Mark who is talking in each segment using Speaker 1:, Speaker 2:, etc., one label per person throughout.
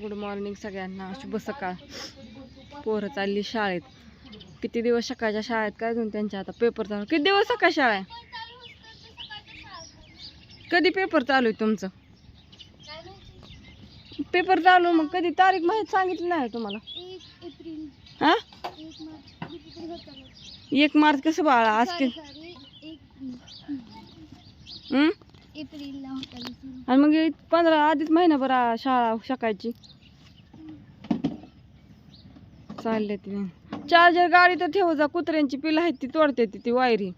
Speaker 1: Good morning सगळ्यांना शुभ सकाळ पोरं चालली शाळेत. किती दिवस सकाळच्या शाळेत काय अजून त्यांच्या आता पेपर चालू. किती दिवस सकाळ शाळा आहे? कधी पेपर चालू आहे तुमचं? पेपर चालू मग कधी? तारीख माहीत सांगितली नाही तुम्हाला. हा?
Speaker 2: एक मार्च
Speaker 1: कसं बाळा? आज की?
Speaker 2: एप्रिलला होता सुरू.
Speaker 1: आणि मग पंधरा आधीच महिनाभर आ- शाळा सकाळची चालले ती चार्जर गाडी तर ठेव जा कुत्र्यांची पिलं आहेत ती तोडते ती ती वायरी.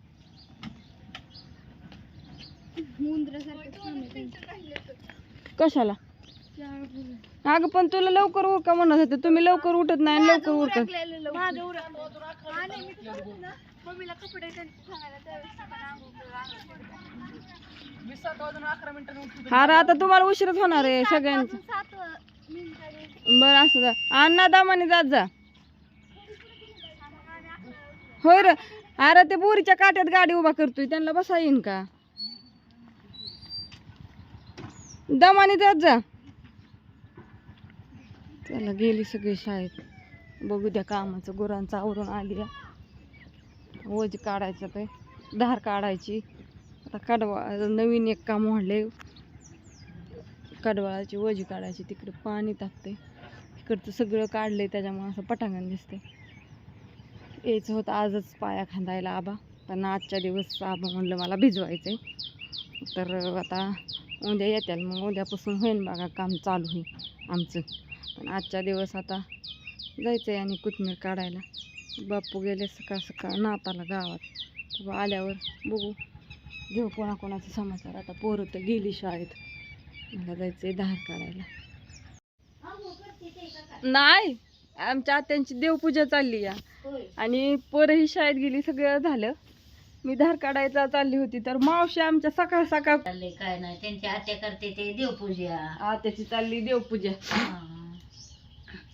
Speaker 2: मुंद्रासारखं
Speaker 1: कशाला? अगं पण तुला लवकर उरका म्हणत होते? तुम्ही लवकर उठत नाही आणि लवकर उरकत
Speaker 2: मम्मीला कपडे सांगायला त्यावेळेस सकाळी आंघोळ करू, आंघोळ करू.
Speaker 1: अरे आता तुम्हाला उशीरच होणार आहे सगळ्यांचं.
Speaker 2: सात मिनिटाने.
Speaker 1: बरं असं जा अण्णा दामाने जात जा. होय र. अरे ते बोरीच्या काट्यात गाडी उभा करतोय. त्यांना बसा येईन का? दमाने जात जा. चला गेली सगळी शाळेत. बघू द्या कामाचं गुरांचं आवरून आली ओज काढायचं ते धार काढायची. आता कडवा नवीन एक काम वाढले. कडवाळाची वजी काढायची तिकडे पाणी तापते इकडचं सगळं काढलंय त्याच्यामुळे असं पटांगण दिसते यायचं होतं आजच पाया खांदायला आबा. पण आजच्या दिवस आबा म्हणलं मला भिजवायचंय. तर आता उद्या येत्याल मग उद्यापासून होईन बघा काम चालू होईल आमचं. पण आजच्या दिवस आता जायचं आहे आणि कोथमीर काढायला. बाप्पू गेले सकाळ सकाळ नाताला गावात. तर आल्यावर बघू. घेऊ कोणाकोणाचा समाचार. आता पोरं तर गेली शाळेत. मला जायचंय धार काढायला. नाही आमच्या आत्यांची देवपूजा चालली या. आणि पोरं ही शाळेत गेली सगळं झालं. मी धार काढायला चालली होती तर मावशी आमच्या सकाळ सकाळ
Speaker 3: काय नाही. त्यांची आत्या करते ते देवपूजा.
Speaker 1: आत्याची चालली देवपूजा.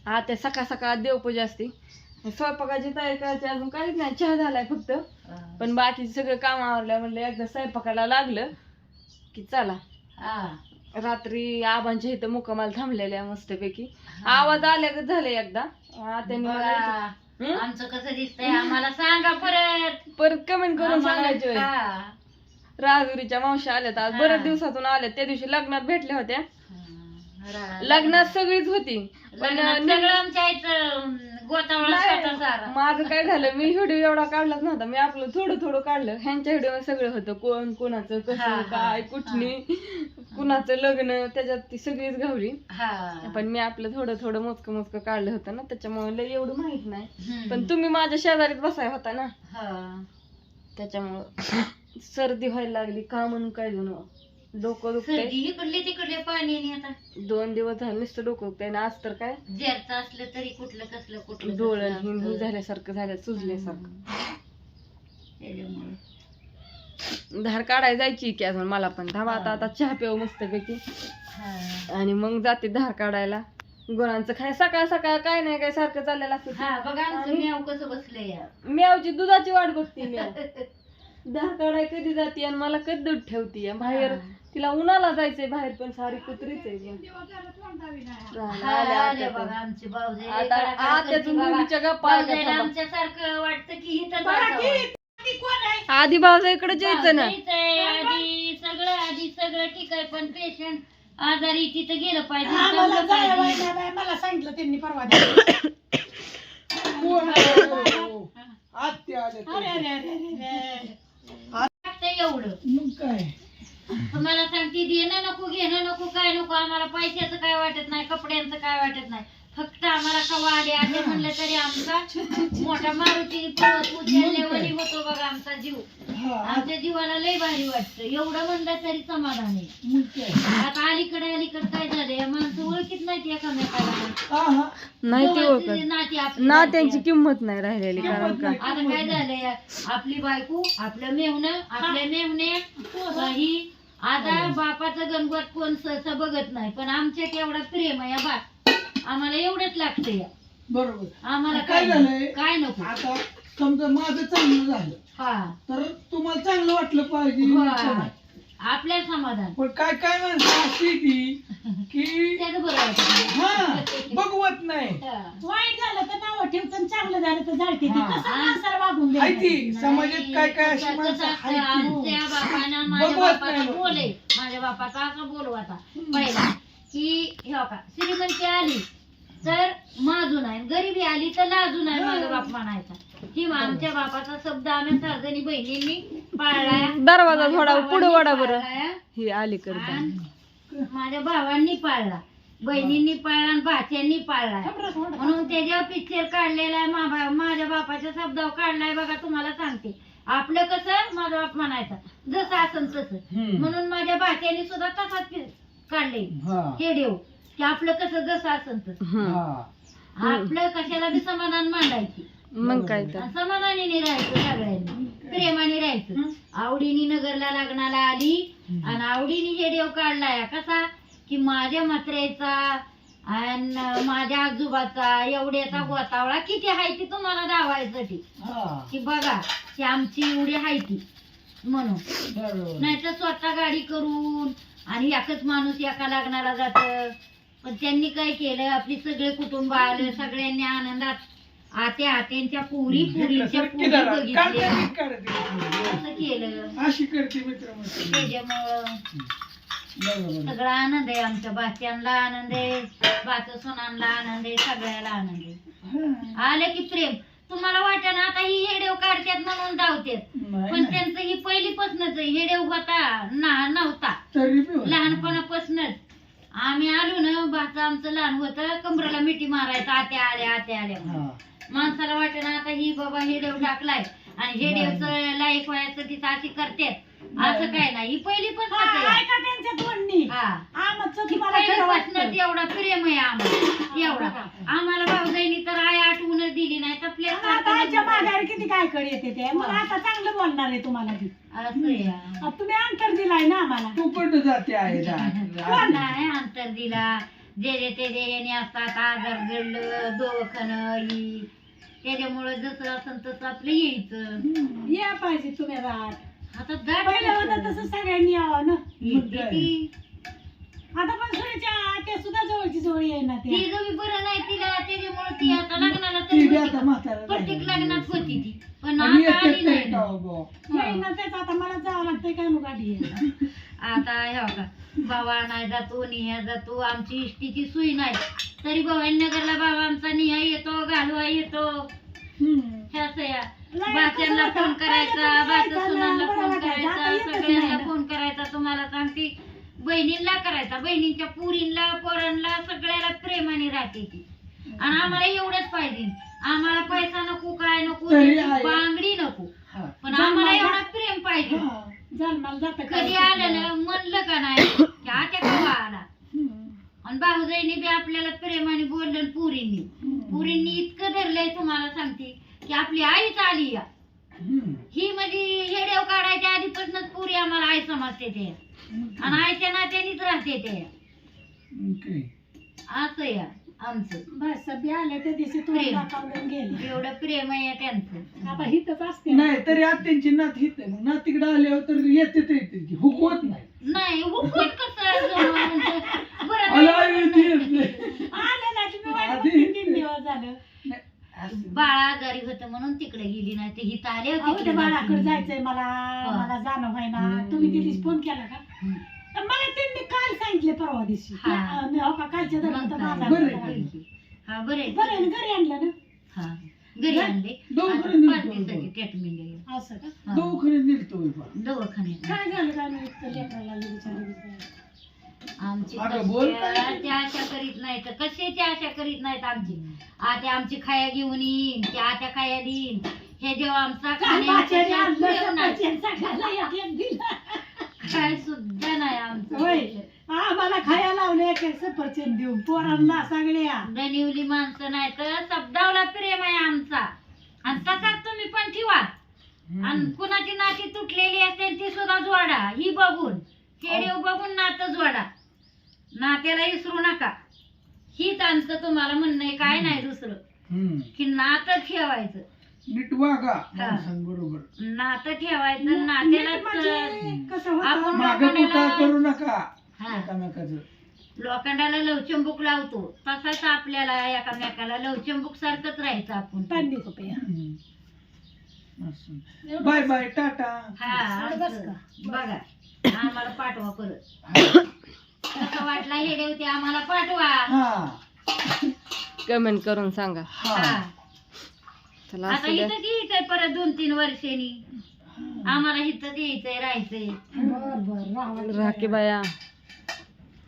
Speaker 1: आत्या सकाळ सकाळ देवपूजा असते स्वयंपाकाची तयारी करायची अजून काहीच नाही चहा झालाय फक्त. पण बाकीचे सगळं काम आवरलं म्हणलं एकदा स्वयंपाकाला लागलं की चला. रात्री आबांच्या इथं मुक्कामाला थांबलेल्या मस्तपैकी. आवाज आल्यागत झाले एकदा आ, त्यांनी मला
Speaker 3: बघा,
Speaker 1: हं?
Speaker 3: आमचं कसं दिसतंय आम्हाला सांगा परत
Speaker 1: परत कमेंट करून सांगायचे. राजुरीच्या मावशी आल्यात आज. बऱ्याच दिवसातून आल्यात त्या दिवशी लग्नात भेटल्या होत्या लग्नात सगळीच होती. पण
Speaker 3: सगळं आमच्या गोतावळा सारा.
Speaker 1: माझं काय झालं मी व्हिडिओ एवढा काढलाच नव्हता. मी आपलं थोडं थोडं काढलं. ह्यांच्या व्हिडिओ सगळं होतं. कोण कोणाचं
Speaker 3: हा,
Speaker 1: कसं
Speaker 3: हा,
Speaker 1: काय कुठली कुणाचं लग्न त्याच्यात ती सगळीच घावली
Speaker 3: हा.
Speaker 1: पण मी आपलं थोडं थोडं मोजकं मोजकं काढलं होतं ना. त्याच्यामुळे लय एवढं माहीत नाही.
Speaker 3: हम्म.
Speaker 1: पण तुम्ही माझ्या शेजारीत बसाय होता ना.
Speaker 3: हा.
Speaker 1: त्याच्यामुळं सर्दी व्हायला लागली. का म्हणून काय जण डोकं दुखतंय.
Speaker 3: सर्दी इकडले तिकडले पाणी आणि आता
Speaker 1: दोन दिवस झाले नुसतं डोकं दुखतंय. ना आज तर काय?
Speaker 3: जेरचं असलं तरी कुठलं कसलं कुठलं
Speaker 1: डोळं
Speaker 3: कसलं असतं.
Speaker 1: झाल्यासारखं झालं सुजल्यासारखं.
Speaker 3: त्याच्यामुळे.
Speaker 1: धार काढायला जायची की अजून मला पण. धावा आता आता चहा पेव मस्तपैकी.
Speaker 3: हा.
Speaker 1: आणि मग जाते धार काढायला. गुरांचं काय सकाळ सकाळ काय नाही काय सारखं चाललेलं असतं
Speaker 3: हा बघा आमचं
Speaker 1: आणि-
Speaker 3: म्याव कसं बसलंय या.
Speaker 1: म्यावची दुधाची वाट बघते म्याव धार काढाय कधी जाते आणि मला कधी दूध ठेवती बाहेर
Speaker 3: हा.
Speaker 1: तिला उन्हाला जायचंय बाहेर पण सारी कुत्रीच आहे.
Speaker 3: हा,
Speaker 1: आल्या
Speaker 3: बघा. आमचे भाऊजे.
Speaker 1: आता मुलीच्या गप्पा थांबा.
Speaker 3: वाटतं की इथं
Speaker 1: आधी भाऊजा इकडे यायचं ना.
Speaker 3: आधी सगळं आधी सगळं ठीक आहे पण पेशंट आजारी तिथं गेलं पाहिजे.
Speaker 4: मला सांगितलं त्यांनी परवा अरे अरे अरे अरे
Speaker 3: वाटतं एवढं.
Speaker 4: मग काय?
Speaker 3: तुम्हाला सांगते देणं नको घेणं नको काय नको आम्हाला पैशाचं काय वाटत नाही कपड्यांचं काय वाटत नाही. फक्त आम्हाला कवा आले आले म्हणलं तरी आमचा मोठा मारुती उचलल्यावरी होतो बघा आमचा जीव. आमच्या जीवाला लय भारी वाटतं. एवढं म्हणलं तरी समाधान आहे. आता अलीकडे अलीकडे काय झालंय? या माणसं ओळखीत नाही एकामेकाला.
Speaker 1: नाही ती ओळखत. ना त्यांची. किंमत नाही राहिलेली कारण का?
Speaker 3: आता काय झालंय? आपली बायको आपलं मेहणं आपल्या मेहणे ही आता बापाचं गणगोत कोण सहसा बघत नाही पण आमच्यात एवढा प्रेम आहे बा आम्हाला एवढंच लागतंय
Speaker 4: बरोबर.
Speaker 3: आम्हाला
Speaker 4: काय झालंय?
Speaker 3: काय नको.
Speaker 4: आता समजा माझं चांगलं झालं.
Speaker 3: हा.
Speaker 4: तर तुम्हाला चांगलं वाटलं पाहिजे.
Speaker 3: हा. आपल्या समाधान.
Speaker 4: पण काय काय माणसं अशी ती की
Speaker 3: त्याचं बरं वाटतं
Speaker 4: हा नाही.
Speaker 5: वाईट झालं तर नाव ठेवतं आणि चांगलं झालं तर झाडते ती
Speaker 4: हा.
Speaker 5: कसं माणसाला वागून द्यायचं
Speaker 4: ती समाजात काय काय अशी माणसं.
Speaker 3: आमच्या बापानं माझ्या
Speaker 4: बघवत नाही.
Speaker 3: बोले माझ्या बापाचा असं बोलू आता. पहिला की हे का श्रीमंती आली तर माजून आहे. गरिबी आली तर लाजून आहे माझा बाप म्हणायचा. ही आमच्या बापाचा शब्द आम्ही सर्जनी बहिणींनी पाळलाय.
Speaker 1: दरवाजा
Speaker 3: माझ्या
Speaker 1: थोडा पुढे
Speaker 3: भावांनी
Speaker 1: वडा बरं. ही अलीकडचा
Speaker 3: आणि माझ्या भावांनी पाळला. बहिणींनी पाळला आणि भाच्यांनी पाळलाय म्हणून त्याच्यावर पिक्चर काढलेला आहे माझ्या बापाच्या शब्दावर काढलाय बघा तुम्हाला सांगते. आपलं कसं माझा बाप म्हणायचा जसं असन तसं. म्हणून माझ्या भाच्याने सुद्धा तसाच काढले.
Speaker 4: हा.
Speaker 3: देव की आपलं कसं जसं असन तसं. आपलं कशाला बी समाधान मांडायची.
Speaker 1: मग काय तर.
Speaker 3: समाधानीने राहायचं सगळ्यांनी. प्रेमाने राहायचं. आवडीने नगरला लग्नाला आली आणि आवडीने हे देव काढलाय कसा? की माझ्या म्हात्र्याचा आणि माझ्या आजोबाचा एवढ्याचा गोतावळा किती आहे ती तुम्हाला दावायसाठी
Speaker 4: हा.
Speaker 3: की बघा की आमची एवढी आहे ती म्हणून.
Speaker 4: बरोबर.
Speaker 3: नाही तर स्वतः गाडी करून आणि एकच माणूस एका लग्नाला जात. पण त्यांनी काय केलं आपली सगळे कुटुंब आलं सगळ्यांनी आनंदात आत्या आत्यांच्या पुरी पुरीच्या पुरी बघितल्या. असं केलं?
Speaker 4: अशी करते मित्र मैत्रिणी.
Speaker 3: त्याच्यामुळं
Speaker 4: बरोबर
Speaker 3: सगळा आनंद आहे आमच्या बाच्यांना आनंद आहे बाच सोनांना आनंद आहे सगळ्याला आनंद आहे. आलं की प्रेम. तुम्हाला वाटत ना आता ही हेडेव काढतात म्हणून धावतात पण. त्यांचं ही पहिलीपासूनच हेडेव होता ना नव्हता. लहानपणापासूनच. आम्ही आलो ना भाचं आमचं लहान होतं कमराला मिठी मारायचं आत्या आल्या आत्या आल्या. माणसाला वाटत ना आता ही बाबा हे देव टाकलाय आणि हे देवचं लाईक व्हायचं तिथं अशी करतात असं काय नाही. ही पहिली
Speaker 5: हा, ऐका त्यांच्यात म्हणणी
Speaker 3: हा.
Speaker 5: आमचं तुम्हाला खरं वाटतं.
Speaker 3: पहिलीपासूनच एवढा प्रेम आहे आम्हाला. एवढा. आम्हाला भाऊजाईनी तर आई आठवूनच दिली नाही तर आपल्या
Speaker 5: आता माघारी किती काय कड येते ते. मग आता चांगलं बोलणार आहे तुम्हाला ती.
Speaker 3: असं
Speaker 5: आता तुम्ही अंतर दिलाय ना आम्हाला.
Speaker 4: तू कुठं जाते आहे दा-
Speaker 3: नाही अंतर दिला? जे जे ते जे असतात आजार घडलं दवाखानं ही त्याच्यामुळे जसं असं तसं आपलं यायचं.
Speaker 5: या पाहिजे तुम्ही राहत
Speaker 3: आता दाट
Speaker 5: पहिलं होतं तसं सगळ्यांनी यावं ना.
Speaker 3: ती.
Speaker 5: आता पण सुनेच्या आत्या सुद्धा जवळची जवळ येईना
Speaker 3: ती
Speaker 5: ते
Speaker 3: बरं नाही तिला त्याच्यामुळे ती आता लग्नाला
Speaker 4: ती बी
Speaker 3: तर
Speaker 4: आता
Speaker 3: होती.
Speaker 4: म्हातारा
Speaker 3: प्रत्येक. लग्नात होती ती. पण
Speaker 4: आणि
Speaker 3: आता आली
Speaker 4: ते
Speaker 3: नाही ना.
Speaker 4: गाव बुवा.
Speaker 5: येईना तेच आता मला जावं लागतंय काय मग गाडी.
Speaker 3: आता हे बघा बाबा नाही जातो निहा जातो आमची इष्टीची सुई नाही तरी नगरला बाबांचा निहा येतो घालवा येतो बाच्यांना फोन? करायचा
Speaker 5: पहिलं
Speaker 3: बाच
Speaker 5: तुम्ही
Speaker 3: सुनांना फोन करायचा सगळ्यांना. फोन करायचा तुम्हाला सांगते बहिणींना करायचा बहिणींच्या पुरींना पोरांना सगळ्याला प्रेमाने राहते ती आणि आम्हाला एवढंच पाहिजे आम्हाला पैसा नको काय नको. बांगडी नको. पण आम्हाला एवढा प्रेम पाहिजे.
Speaker 5: जन्माला जातं काय
Speaker 3: कधी आलं ना म्हणलं का नाही? की आता कवा आला?
Speaker 5: हम्म.
Speaker 3: आणि भाऊजाईने बी आपल्याला प्रेमाने बोललं आणि पुरींनी. पुरींनी इतकं धरलंय तुम्हाला सांगते की आपली आईच आली या.
Speaker 4: हम्म.
Speaker 3: ही म्हणजे हेडेव काढायच्या आधीपासूनच पुरी आम्हाला आई समजते ते. आणि आईच्या नात्यानेच राहते ते.
Speaker 4: ओके.
Speaker 3: असं या आमचं.
Speaker 5: बस सभ्य आले त्या दिवशी तू
Speaker 3: प्रेम.
Speaker 5: दाखवून गेले.
Speaker 3: एवढं प्रेम आहे त्यांचं
Speaker 5: आता हिथच असते
Speaker 4: नाही तरी आत्यांची नात हित आहे. मग नातीकडे आल्यावर तर येते की हुकवत नाही
Speaker 3: नाही हुकून कसं जमवून ते- बरं
Speaker 4: आला
Speaker 3: नाही.
Speaker 4: येते येत नाही.
Speaker 5: आले ना तुम्ही वाट
Speaker 4: आधी-
Speaker 5: बघते तीन दिवस झालं
Speaker 4: असं.
Speaker 3: बाळा आजारी होतं म्हणून तिकडे गेली नाही ते हिथं आले
Speaker 5: अहो
Speaker 3: होते
Speaker 5: ते बाळाकडे जायचंय मला
Speaker 3: हा.
Speaker 5: मला जाणं व्हायना तुम्ही त्या दिवशी फोन केला का तर मला त्यांनी काल सांगितले परवा दिवशी
Speaker 3: हा.
Speaker 5: अं, हो का कालच्या दरम्यान तर
Speaker 4: बरं
Speaker 5: होता.
Speaker 4: आहे.
Speaker 3: हा बरे
Speaker 5: आहे ना, घरी आणलं ना
Speaker 3: हा घरी आणले.
Speaker 5: असं का?
Speaker 4: दवाखान्यात.
Speaker 3: दवाखान्यात
Speaker 5: काय झालं काय लेकराला लगेच लगेच.
Speaker 3: आमची
Speaker 4: अगं, बोल. काय?
Speaker 3: कशा- त्या आशा करीत नाहीत कशाची आशा करीत नाहीत आमची? आता आमची खाया घेऊन येईन त्या आत्या खाया देईन. हे जेव्हा आमचा खाण्याचा
Speaker 5: आणलं, दिला.
Speaker 3: काय सुद्धा नाही आमचं.
Speaker 5: आम्हाला खायला लावले एक सफरचंद देऊन पोरांना सगळ्या
Speaker 3: दनिवली माणसं नाही तर शब्दावला प्रेम आहे आमचा. आणि तसाच तुम्ही पण ठेवा. आणि कुणाची नाती तुटलेली असते ती सुद्धा जोडा. ही बघून खेडेव बघून नातं जोडा. नात्याला विसरू नका. हीच आमचं तुम्हाला म्हणणं आहे काय नाही दुसरं.
Speaker 4: हम्म.
Speaker 3: की नातं ठेवायचं.
Speaker 4: नीट वागा माणसांबरोबर.
Speaker 3: नातं ठेवायचं नात्याला
Speaker 5: म्हणजे कसं होतं?
Speaker 3: आपण
Speaker 4: माग पुटा
Speaker 3: लोकांना-
Speaker 4: करू नका.
Speaker 3: हा.
Speaker 4: एकामेकाचं.
Speaker 3: लोखंडाला लवचंबूक लावतो. तसाच आपल्याला एकामेकाला लवचंबूक सारखंच राहायचं आपण.
Speaker 5: पाणी रुपया
Speaker 4: बाय बाय टाटा.
Speaker 3: हा.
Speaker 5: बस
Speaker 3: असं.
Speaker 5: का?
Speaker 3: बघा आम्हाला पाठवा परत. कसं वाटला हे देवते आम्हाला पाठवा.
Speaker 4: हा.
Speaker 1: कमेंट करून सांगा.
Speaker 4: हा.
Speaker 3: हा.
Speaker 1: चला
Speaker 3: आता
Speaker 1: असू द्या.
Speaker 3: इथं यायचंय परत दोन तीन वर्षांनी. आम्हाला इथं यायचंय राहायचंय.
Speaker 5: बर बर.
Speaker 1: राखी बाया.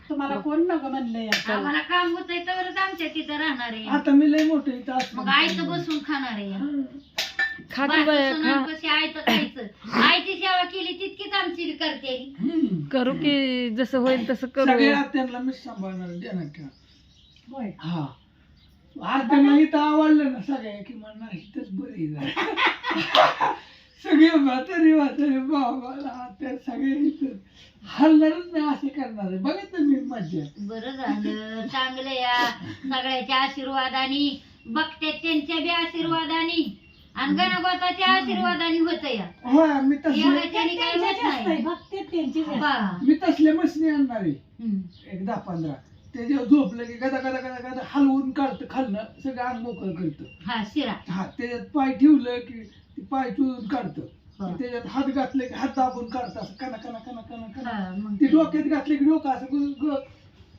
Speaker 5: तुम्हाला कोण नको म्हणलंय
Speaker 3: आम्हाला काम होतंय तरच आमच्या तिथं राहणार आहे.
Speaker 4: आता मी लय मोठं इथं असतो.
Speaker 3: मग आयतं बसून खाणार आहे.
Speaker 1: खाकी बाया खा.
Speaker 3: कशी आयतं खायचं. आयची सेवा केली तितकीच आमची करते.
Speaker 1: करू की जसं होईल तसं करू.
Speaker 4: सगळ्या आत्यांना मीच सांभाळणार ध्यानात ठेवा
Speaker 5: होय.
Speaker 4: हा. इथं आवडलं ना सगळ्या की म्हणणार इथंच बरी झाली सगळे म्हातारी म्हातारी बाबाला आत्या सगळे इथं. हलणारच नाही असे करणार. आहे बघा तुम्ही मज्जा.
Speaker 3: बरं झालं. चांगलं या सगळ्याच्या आशीर्वादाने बघते त्यांच्या बी आशीर्वादाने आणि गणगोताच्या आशीर्वादाने होत या.
Speaker 4: होय मी तसले
Speaker 3: एवढ्याच्याने होत
Speaker 5: असतंय,
Speaker 3: नाही.
Speaker 5: भक्ती त्यांचीच.
Speaker 4: मी तसले मशनी आणणार. आहे
Speaker 3: हम्म.
Speaker 4: एक दहा पंधरा त्याच्यावर झोपलं की गदा गदा गदा गदा हलवून काढतं खालनं सगळं अंग मोकळं करतं.
Speaker 3: हा शिरा.
Speaker 4: हा त्याच्यात पाय ठेवलं की पाय चोळून काढतं. त्याच्यात हात घातले की हात दाबून काढतं. असं कना कना कना कना कना
Speaker 3: हा, मग
Speaker 4: ते डोक्यात घातले की डोकं असं ग- ग-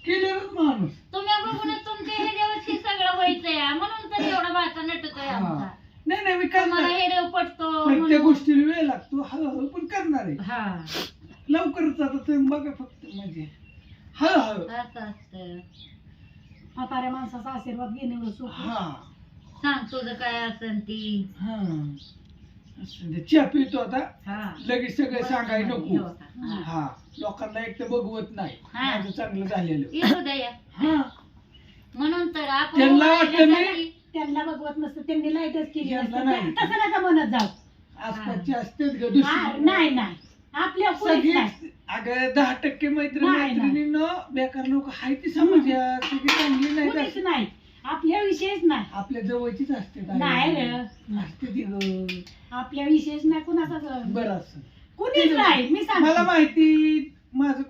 Speaker 4: केलेलंच माणूस.
Speaker 3: तुम्ही बघूनच तुमच्या दिवस सगळं व्हायचंय. म्हणून तर एवढा भाषा नटतोय आमचा.
Speaker 4: हा. नाही नाही मी
Speaker 3: तुम्हाला
Speaker 4: करणार
Speaker 3: हे
Speaker 4: प्रत्येक
Speaker 3: म्हणून.
Speaker 4: गोष्टीला वेळ लागतो. हळूहळू पण करणार आहे.
Speaker 3: हा.
Speaker 4: लवकरच आता तुम्ही बघा फक्त म्हणजे. हळूहळू.
Speaker 3: असं असतं.
Speaker 5: म्हाताऱ्या माणसाचा आशीर्वाद घेणे
Speaker 4: हा.
Speaker 3: सांग तुझं काय असेल ती.
Speaker 4: हा. चहा पितो आता.
Speaker 3: हा.
Speaker 4: लगेच सगळं सांगायला नको.
Speaker 3: हा.
Speaker 4: लोकांना एक तर बघवत नाही.
Speaker 3: हा.
Speaker 4: माझं चांगलं झालेलं.
Speaker 3: येऊ द्या.
Speaker 4: हा.
Speaker 3: म्हणून तर आपण
Speaker 4: त्यांना वाटतं मी-
Speaker 5: त्यांना बघवत नसतं. त्यांनी लाईटच केली
Speaker 4: यांना
Speaker 5: नसतं.
Speaker 4: नाही.
Speaker 5: तसं नका म्हणत जाऊ?
Speaker 4: आसपासचे असतेच ग
Speaker 5: हा,
Speaker 4: दुसरी?
Speaker 5: नाही नाही. आपल्या कोणीच
Speaker 4: सगळी
Speaker 5: नाही.
Speaker 4: अगं दहा टक्के मैत्री
Speaker 5: नाही, नाही.
Speaker 4: मैत्रिणीनं बेकार लोक हाय ती समजा सगळी चांगली नाही
Speaker 5: कोणीच नाही. आपल्या विषयच नाही.
Speaker 4: आपल्या जवळचीच असते
Speaker 5: नाही रे.
Speaker 4: असते ती ग
Speaker 5: आपल्या विषयच नाही कुणाचा
Speaker 4: बरं असं.
Speaker 5: कुणीच नाही. मी
Speaker 4: मला माहिती माझं